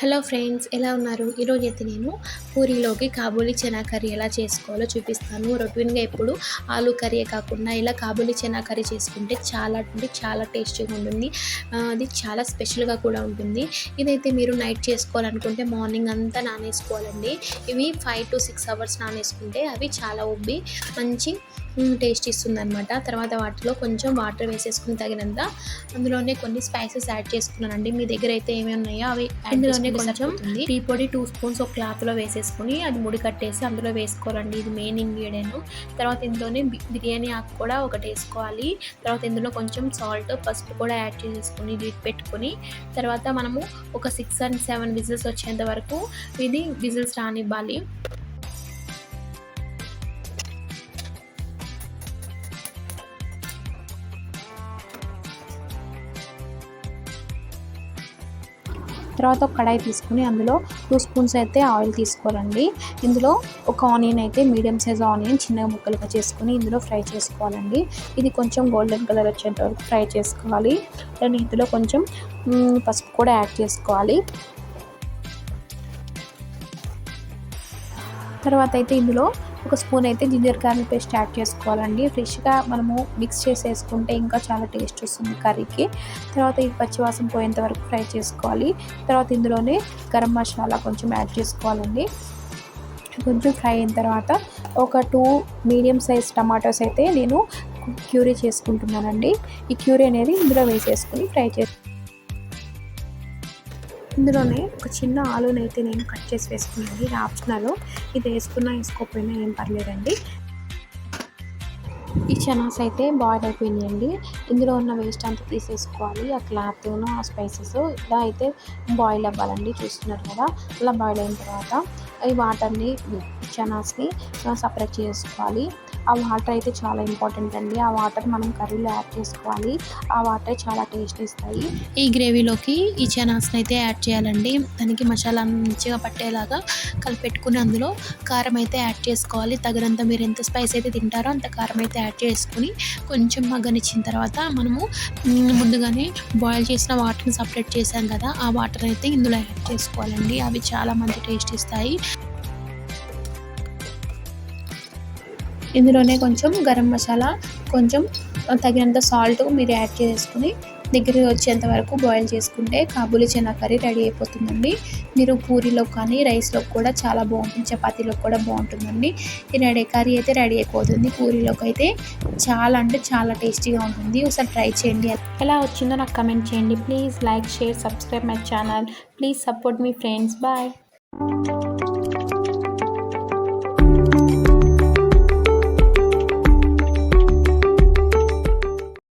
Hello friends ఎలా ఉన్నారు? ఈరోజు అయితే నేను పూరీలోకి కాబూలీ చనా కర్రీ ఎలా చేసుకోవాలో చూపిస్తాను. రొటీన్గా ఎప్పుడు ఆలు కర్రీ కాకుండా ఇలా కాబూలీ చనా కర్రీ చేసుకుంటే చాలా అంటే చాలా టేస్టీగా ఉంటుంది. అది చాలా స్పెషల్గా కూడా ఉంటుంది. ఇదైతే మీరు నైట్ చేసుకోవాలనుకుంటే మార్నింగ్ అంతా నానేసుకోవాలండి. ఇవి ఫైవ్ టు సిక్స్ అవర్స్ నానేసుకుంటే అవి చాలా ఉబ్బి మంచి టేస్ట్ ఇస్తుంది అనమాట తర్వాత వాటిలో కొంచెం వాటర్ వేసేసుకుని తగినంత అందులోనే కొన్ని స్పైసెస్ యాడ్ చేసుకున్నానండి. మీ దగ్గర అయితే ఏమేమి ఉన్నాయో అవి అందులోనే కొంచెం టీ పొడి టూ స్పూన్స్ ఒక క్లాత్లో వేసేసుకుని అది ముడి కట్టేసి అందులో వేసుకోవాలండి. ఇది మెయిన్ ఇంగ్రీడియంట్. తర్వాత ఇందులోనే బిర్యానీ ఆకు కూడా ఒకటి వేసుకోవాలి. తర్వాత ఇందులో కొంచెం సాల్ట్ పసుపు కూడా యాడ్ చేసేసుకుని లిడ్ పెట్టుకొని తర్వాత మనము ఒక సిక్స్ అండ్ సెవెన్ విజిల్స్ వచ్చేంత వరకు ఇది విజిల్స్ రానివ్వాలి. తర్వాత ఒక కడాయి తీసుకుని అందులో టూ స్పూన్స్ అయితే ఆయిల్ తీసుకోవాలండి. ఇందులో ఒక ఆనియన్ అయితే మీడియం సైజ్ ఆనియన్ చిన్నగా ముక్కలుగా చేసుకుని ఇందులో ఫ్రై చేసుకోవాలండి. ఇది కొంచెం గోల్డెన్ కలర్ వచ్చేంత వరకు ఫ్రై చేసుకోవాలి. అండ్ ఇందులో కొంచెం పసుపు కూడా యాడ్ చేసుకోవాలి. తర్వాత అయితే ఇందులో ఒక స్పూన్ అయితే జింజర్ గార్లిక్ పేస్ట్ యాడ్ చేసుకోవాలండి. ఫ్రెష్గా మనము మిక్స్ చేసేసుకుంటే ఇంకా చాలా టేస్ట్ వస్తుంది కర్రీకి. తర్వాత ఈ పచ్చివాసన పోయేంత వరకు ఫ్రై చేసుకోవాలి. తర్వాత ఇందులోనే గరం మసాలా కొంచెం యాడ్ చేసుకోవాలండి. కొంచెం ఫ్రై అయిన తర్వాత ఒక టూ మీడియం సైజ్ టమాటోస్ అయితే నేను క్యూరీ చేసుకుంటున్నానండి. ఈ క్యూరీ అనేది ఇందులో వేసేసుకుని ఫ్రై చేసుకుంటాను ఇందులోనే ఒక చిన్న ఆలూని అయితే నేను కట్ చేసి వేసుకున్నాను. ఇది ఆప్షనల్ ఇది వేసుకున్నా వేసుకోకపోయినా ఏం పర్లేదండి. ఈ చనాస్ అయితే బాయిల్ అయిపోయినాయండి. ఇందులో ఉన్న వేస్ట్ అంతా తీసేసుకోవాలి. ఆ క్లాత్ను ఆ స్పైసెస్ ఇలా అయితే బాయిల్ అవ్వాలండి. చూస్తున్నారు కదా ఇలా బాయిల్ అయిన తర్వాత ఈ వాటర్ని చనాస్ని సపరేట్ చేసుకోవాలి. ఆ వాటర్ అయితే చాలా ఇంపార్టెంట్ అండి. ఆ వాటర్ మనం కర్రీలో యాడ్ చేసుకోవాలి. ఆ వాటర్ చాలా టేస్ట్ ఇస్తాయి. ఈ గ్రేవీలోకి ఈ చనాస్ని అయితే యాడ్ చేయాలండి. దానికి మసాలా మంచిగా పట్టేలాగా కలిపెట్టుకుని అందులో కారం అయితే యాడ్ చేసుకోవాలి. తగినంత మీరు ఎంత స్పైస్ అయితే తింటారో అంత కారం అయితే యాడ్ చేసుకుని కొంచెం మగ్గనిచ్చిన తర్వాత మనము ముందుగానే బాయిల్ చేసిన వాటర్ని సపరేట్ చేసాం కదా ఆ వాటర్ అయితే ఇందులో యాడ్ చేసుకోవాలండి. అవి చాలా మంచి టేస్ట్ ఇస్తాయి. ఇందులోనే కొంచెం గరం మసాలా కొంచెం తగినంత సాల్ట్ మీరు యాడ్ చేసుకుని దగ్గరికి వచ్చేంత వరకు బాయిల్ చేసుకుంటే కాబూలి చెనా కర్రీ రెడీ అయిపోతుందండి. మీరు పూరీలో కానీ రైస్లో కూడా చాలా బాగుంటుంది చపాతీలో కూడా బాగుంటుందండి. ఈ రెడీ కర్రీ అయితే రెడీ అయిపోతుంది పూరీలోకి అయితే. చాలా అంటే చాలా టేస్టీగా ఉంటుంది. ఒకసారి ట్రై చేయండి. ఎలా వచ్చిందో నాకు కమెంట్ చేయండి. Please like share subscribe my channel. Please support me friends. Bye.